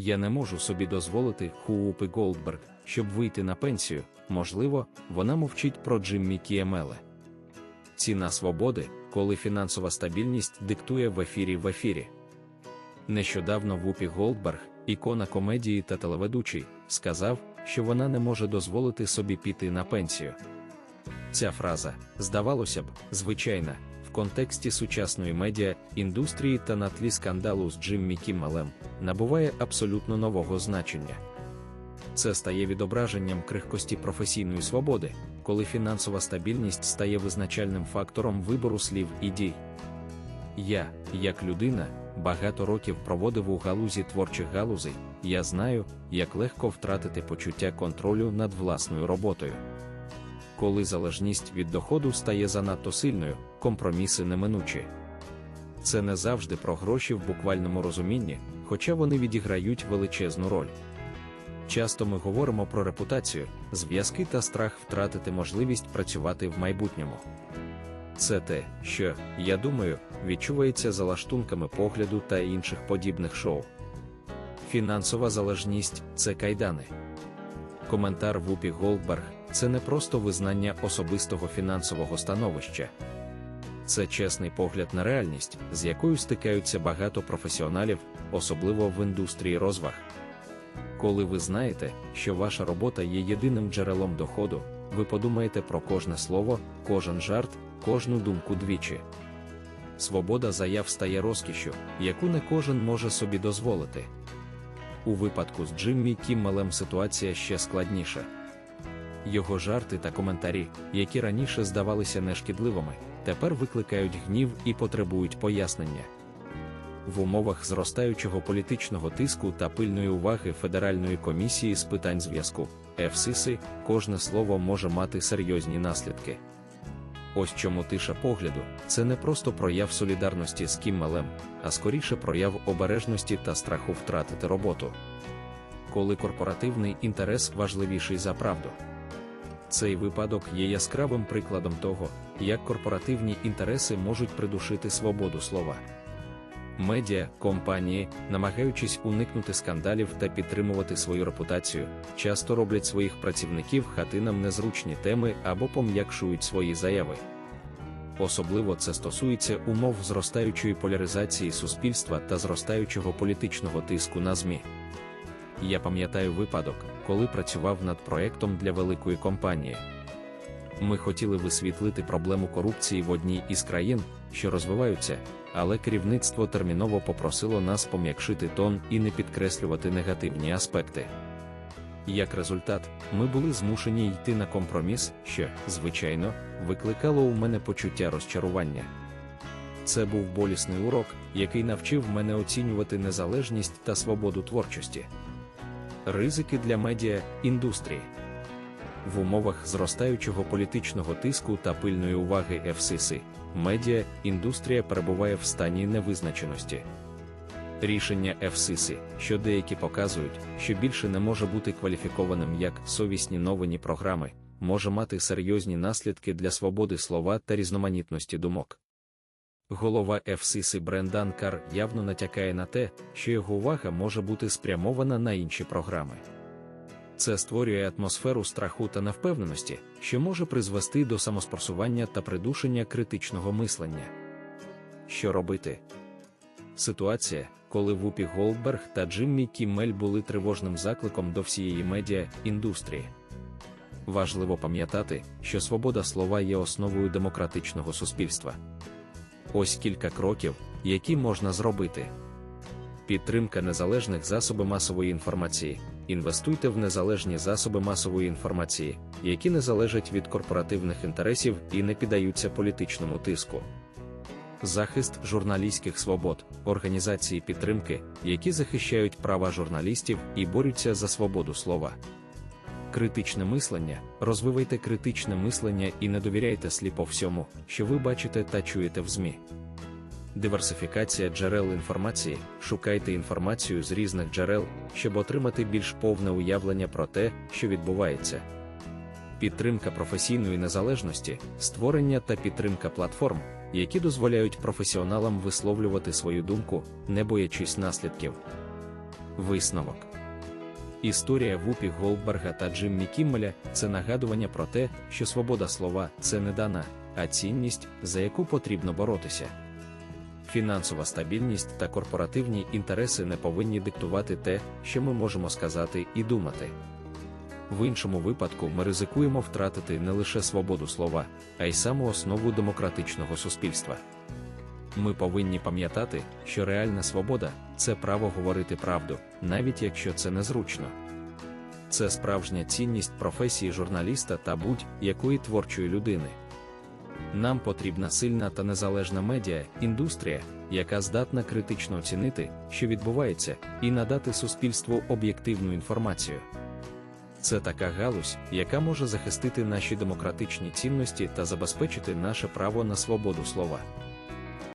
Я не можу собі дозволити Хуупи Голдберг, щоб вийти на пенсію. Можливо, вона мовчить про Джиммі Кіемеле. Ціна свободи, коли фінансова стабільність диктує в ефірі в ефірі. Нещодавно Вупі Голдберг, ікона комедії та телеведучий, сказав, що вона не може дозволити собі піти на пенсію. Ця фраза, здавалося б, звичайна, контексті сучасної медіа, індустрії та на тлі скандалу з Джиммі Кіммелем, набуває абсолютно нового значення. Це стає відображенням крихкості професійної свободи, коли фінансова стабільність стає визначальним фактором вибору слів і дій. Я, як людина, багато років проводив у галузі творчих галузей, я знаю, як легко втратити почуття контролю над власною роботою. Коли залежність від доходу стає занадто сильною, компроміси неминучі. Це не завжди про гроші в буквальному розумінні, хоча вони відіграють величезну роль. Часто ми говоримо про репутацію, зв'язки та страх втратити можливість працювати в майбутньому. Це те, що, я думаю, відчувається за лаштунками погляду та інших подібних шоу. Фінансова залежність це кайдани. Коментар Вупі Голдберг це не просто визнання особистого фінансового становища. Це чесний погляд на реальність, з якою стикаються багато професіоналів, особливо в індустрії розваг. Коли ви знаєте, що ваша робота є єдиним джерелом доходу, ви подумаєте про кожне слово, кожен жарт, кожну думку двічі. Свобода заяв стає розкішю, яку не кожен може собі дозволити. У випадку з Джиммі Кіммелем ситуація ще складніша. Його жарти та коментарі, які раніше здавалися нешкідливими, тепер викликають гнів і потребують пояснення. В умовах зростаючого політичного тиску та пильної уваги Федеральної комісії з питань зв'язку FCC, кожне слово може мати серйозні наслідки. Ось чому тиша погляду це не просто прояв солідарності з Кіммелем, а скоріше прояв обережності та страху втратити роботу. Коли корпоративний інтерес важливіший за правду. Цей випадок є яскравим прикладом того, як корпоративні інтереси можуть придушити свободу слова. Медіа, компанії, намагаючись уникнути скандалів та підтримувати свою репутацію, часто роблять своїх працівників хатинам незручні теми або пом'якшують свої заяви. Особливо це стосується умов зростаючої поляризації суспільства та зростаючого політичного тиску на ЗМІ. Я пам'ятаю випадок, коли працював над проектом для великої компанії. Ми хотіли висвітлити проблему корупції в одній із країн, що розвиваються, але керівництво терміново попросило нас пом'якшити тон і не підкреслювати негативні аспекти. Як результат, ми були змушені йти на компроміс, що, звичайно, викликало у мене почуття розчарування. Це був болісний урок, який навчив мене оцінювати незалежність та свободу творчості. Ризики для медіа індустрії в умовах зростаючого політичного тиску та пильної уваги FCC, медіа індустрія перебуває в стані невизначеності. Рішення FCC, що деякі показують, що більше не може бути кваліфікованим як совісні новини програми, може мати серйозні наслідки для свободи слова та різноманітності думок. Голова FCC Брендан Кар явно натякає на те, що його увага може бути спрямована на інші програми. Це створює атмосферу страху та невпевненості, що може призвести до самоспросування та придушення критичного мислення. Що робити? Ситуація, коли Вупі Голдберг та Джиммі Кіммель були тривожним закликом до всієї медіа індустрії. Важливо пам'ятати, що свобода слова є основою демократичного суспільства. Ось кілька кроків, які можна зробити. Підтримка незалежних засобів масової інформації. Інвестуйте в незалежні засоби масової інформації, які не залежать від корпоративних інтересів і не піддаються політичному тиску. Захист журналістських свобод, організації підтримки, які захищають права журналістів і борються за свободу слова. Критичне мислення, розвивайте критичне мислення і не довіряйте сліпо всьому, що ви бачите та чуєте в ЗМІ. Диверсифікація джерел інформації, шукайте інформацію з різних джерел, щоб отримати більш повне уявлення про те, що відбувається. Підтримка професійної незалежності, створення та підтримка платформ, які дозволяють професіоналам висловлювати свою думку, не боячись наслідків. Висновок. Історія Вупі Голдберга та Джиммі Кіммеля це нагадування про те, що свобода слова це не дана, а цінність, за яку потрібно боротися. Фінансова стабільність та корпоративні інтереси не повинні диктувати те, що ми можемо сказати і думати. В іншому випадку ми ризикуємо втратити не лише свободу слова, а й саму основу демократичного суспільства. Ми повинні пам'ятати, що реальна свобода це право говорити правду, навіть якщо це незручно. Це справжня цінність професії журналіста та будь-якої творчої людини. Нам потрібна сильна та незалежна медіа, індустрія, яка здатна критично оцінити, що відбувається, і надати суспільству об'єктивну інформацію. Це така галузь, яка може захистити наші демократичні цінності та забезпечити наше право на свободу слова.